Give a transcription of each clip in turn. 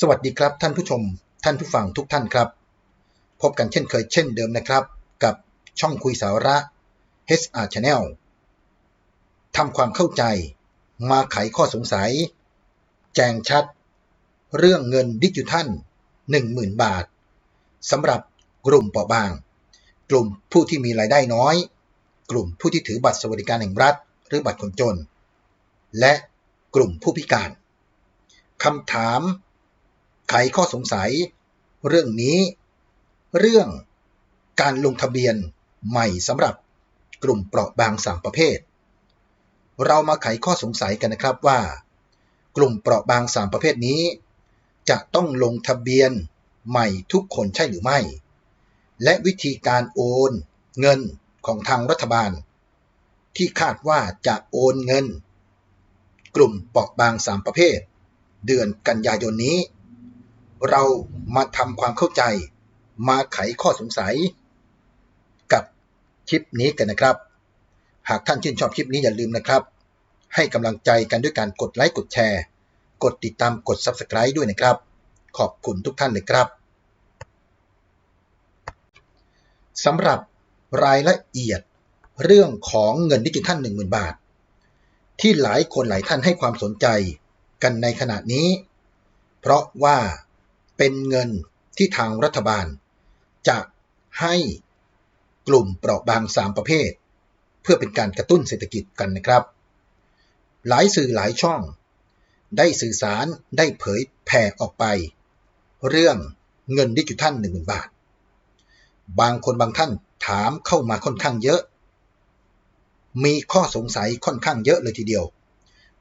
สวัสดีครับท่านผู้ชม ท่านผู้ฟังทุกท่านครับ พบกันเช่นเคยเช่นเดิมนะครับ กับช่องคุยสาระ HR Channel ทำความเข้าใจมาไขข้อสงสัย แจงชัด เรื่องเงินดิจิทัล 10,000 บาทสำหรับกลุ่มเปราะบาง กลุ่มผู้ที่มีรายได้น้อย กลุ่มผู้ที่ถือบัตรสวัสดิการแห่งรัฐ หรือบัตรคนจน และกลุ่มผู้พิการคำถาม ไขข้อสงสัย เรื่องนี้ เรื่องการลงทะเบียนใหม่สำหรับกลุ่มเปราะบางสามประเภท เรามาไขข้อสงสัยกันนะครับว่า กลุ่มเปราะบางสามประเภทนี้ จะต้องลงทะเบียนใหม่ทุกคนใช่หรือไม่ และวิธีการโอนเงินของทางรัฐบาล ที่คาดว่าจะโอนเงิน กลุ่มเปราะบางสามประเภท เดือนกันยายนนี้ เรามาทำความเข้าใจ มาไขข้อสงสัย กับคลิปนี้กันนะครับ หากท่านชื่นชอบคลิปนี้อย่าลืมนะครับ ให้กำลังใจกันด้วยการกดไลค์กดแชร์ กดติดตามกด Subscribe ด้วยนะครับ ขอบคุณทุกท่านเลยครับสำหรับรายละเอียดเรื่องของเงินดิจิทัล10,000 บาท ที่หลายคนหลายท่านให้ความสนใจกันในขณะนี้ เพราะว่า เป็นเงินที่ทางรัฐบาล จะให้กลุ่มเปราะบาง 3 ประเภท เพื่อเป็นการกระตุ้นเศรษฐกิจกันนะครับ หลายสื่อหลายช่อง ได้สื่อสารได้เผยแผ่ออกไป เรื่องเงินดิจิทัล10,000 บาท บางคนบางท่านถามเข้ามาค่อนข้างเยอะ มีข้อสงสัยค่อนข้างเยอะเลยทีเดียว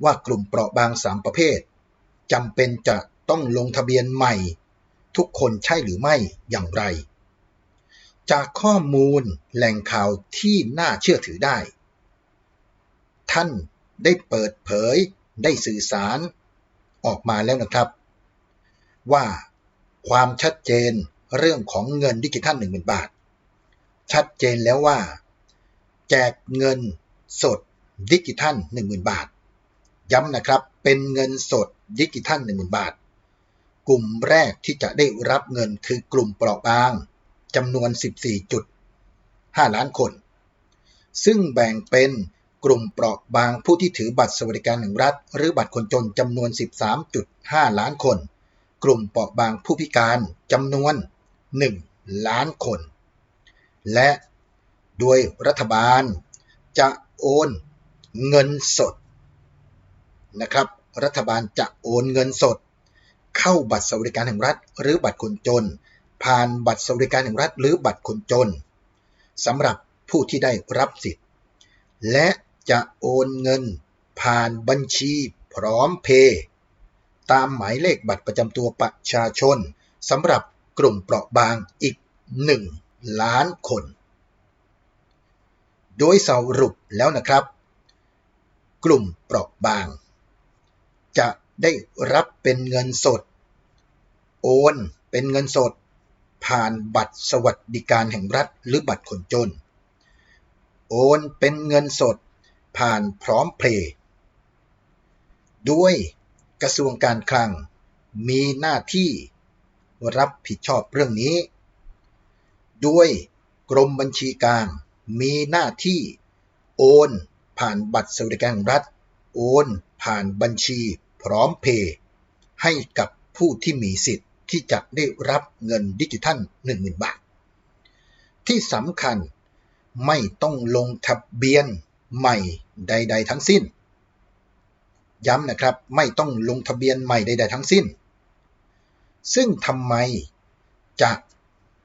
ว่ากลุ่มเปราะบาง 3 ประเภทจำเป็นจะ ต้องลงทะเบียนใหม่ ทุกคนใช่หรือไม่อย่างไร จากข้อมูลแหล่งข่าวที่น่าเชื่อถือได้ ท่านได้เปิดเผยได้สื่อสารออกมาแล้วนะครับ ว่าความชัดเจนเรื่องของเงินดิจิทัล1 0,000 บาท ชัดเจนแล้วว่า แจกเงินสดดิจิทัล10,000 บาท ย้ำนะครับเป็นเงินสดดิจิทัล10,000 บาท กลุ่มแรกที่จะได้รับเงินคือกลุ่มเปราะบางจำนวน 14.5 ล้านคน ซึ่งแบ่งเป็นกลุ่มเปราะบางผู้ที่ถือบัตรสวัสดิการแห่งรัฐ หรือบัตรคนจนจำนวน 13.5 ล้านคน กลุ่มเปราะบางผู้พิการจำนวน 1 ล้านคน และโดยรัฐบาลจะโอนเงินสดนะครับ รัฐบาลจะโอนเงินสด เข้าบัตรสวัสดิการแห่งรัฐ หรือบัตรคนจน ผ่านบัตรสวัสดิการแห่งรัฐ หรือบัตรคนจนสำหรับผู้ที่ได้รับสิทธิ์ และจะโอนเงินผ่านบัญชีพร้อมเพย์ตามหมายเลขบัตรประจำตัวประชาชนสำหรับกลุ่มเปราะบางอีก 1 ล้านคน โดยสรุปแล้วนะครับ กลุ่มเปราะบาง จะ ได้รับเป็นเงินสด โอนเป็นเงินสด ผ่านบัตรสวัสดิการแห่งรัฐหรือบัตรคนจน โอนเป็นเงินสด ผ่านพร้อมเพลย์ด้วยกระทรวงการคลังมีหน้าที่รับผิดชอบเรื่องนี้ ด้วยกรมบัญชีกลางมีหน้าที่โอนผ่านบัตรสวัสดิการแห่งรัฐ โอนผ่านบัญชี พร้อมเพย์ให้กับผู้ที่มีสิทธิ์ที่จะได้รับเงินดิจิทัล 10,000 บาท ที่สำคัญไม่ต้องลงทะเบียนใหม่ใด ๆ ทั้งสิ้น ย้ำนะครับไม่ต้องลงทะเบียนใหม่ใด ๆ ทั้งสิ้น ซึ่งทำไมจะ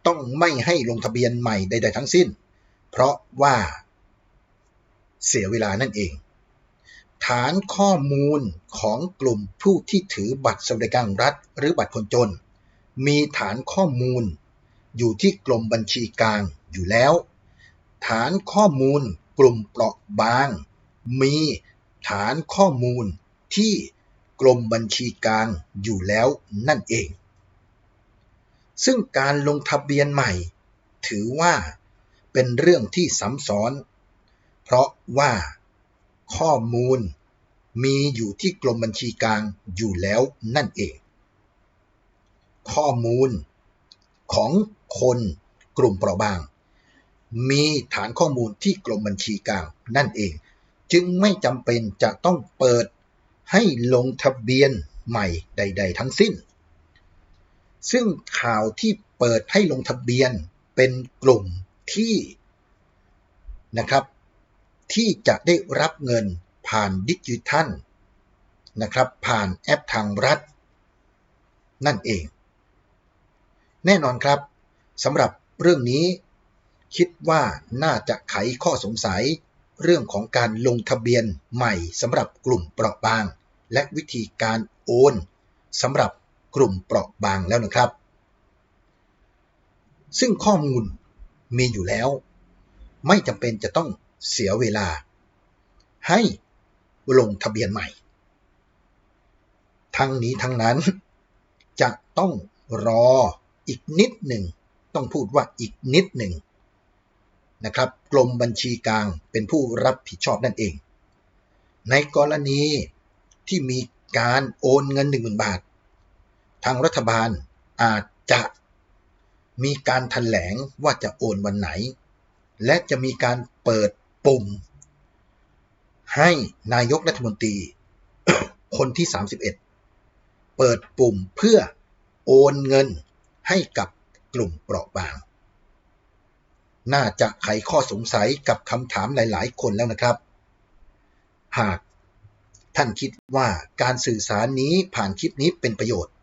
ต้องไม่ให้ลงทะเบียนใหม่ใด ๆ ทั้งสิ้น เพราะว่าเสียเวลานั่นเอง ฐานข้อมูลของกลุ่มผู้ที่ถือบัตรสวัสดิการรัฐ หรือบัตรคนจน มีฐานข้อมูล อยู่ที่กรมบัญชีกลางอยู่แล้ว ฐานข้อมูลกลุ่มเปราะบาง มีฐานข้อมูลที่กรมบัญชีกลางอยู่แล้วนั่นเอง ซึ่งการลงทะเบียนใหม่ ถือว่าเป็นเรื่องที่ซ้ำซ้อน เพราะว่า ข้อมูล มีอยู่ที่กรมบัญชีกลางอยู่แล้วนั่นเอง ข้อมูลของคนกลุ่มเปราะบาง มีฐานข้อมูลที่กรมบัญชีกลางนั่นเอง จึงไม่จำเป็นจะต้องเปิดให้ลงทะเบียนใหม่ใด ๆ ทั้งสิ้น ซึ่งข่าวที่เปิดให้ลงทะเบียนเป็นกลุ่มที่นะครับ ที่จะได้รับเงินผ่านดิจิทัลนะครับผ่านแอปทางรัฐ นั่นเอง แน่นอนครับสำหรับเรื่องนี้ คิดว่าน่าจะไขข้อสงสัย เรื่องของการลงทะเบียนใหม่สำหรับกลุ่มเปราะบาง และวิธีการโอนสำหรับกลุ่มเปราะบางแล้วนะครับ ซึ่งข้อมูลมีอยู่แล้ว ไม่จำเป็นจะต้อง เสียเวลา ให้ลงทะเบียนใหม่ ทั้งนี้ทั้งนั้น จะต้องรออีกนิดหนึ่ง ต้องพูดว่าอีกนิดหนึ่งนะครับกรมบัญชีกลางเป็นผู้รับผิดชอบนั่นเอง ในกรณีที่มีการโอนเงิน 1 0,000 บาท ทางรัฐบาลอาจจะมีการถแถลงว่าจะโอนวันไหน และจะมีการเปิด ปุ่ม ให้นายกรัฐมนตรี คนที่ 31 เปิดปุ่มเพื่อโอนเงินให้กับกลุ่มเปราะบาง น่าจะไขข้อสงสัยกับคำถามหลาย ๆ คนแล้วนะครับ หากท่านคิดว่าการสื่อสารนี้ผ่านคลิปนี้เป็นประโยชน์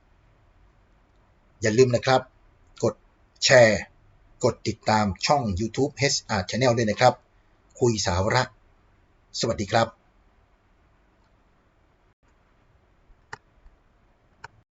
อย่าลืมนะครับ กดแชร์ กดติดตามช่อง YouTube HR Channel ด้วยนะครับ คุยสาระ สวัสดีครับ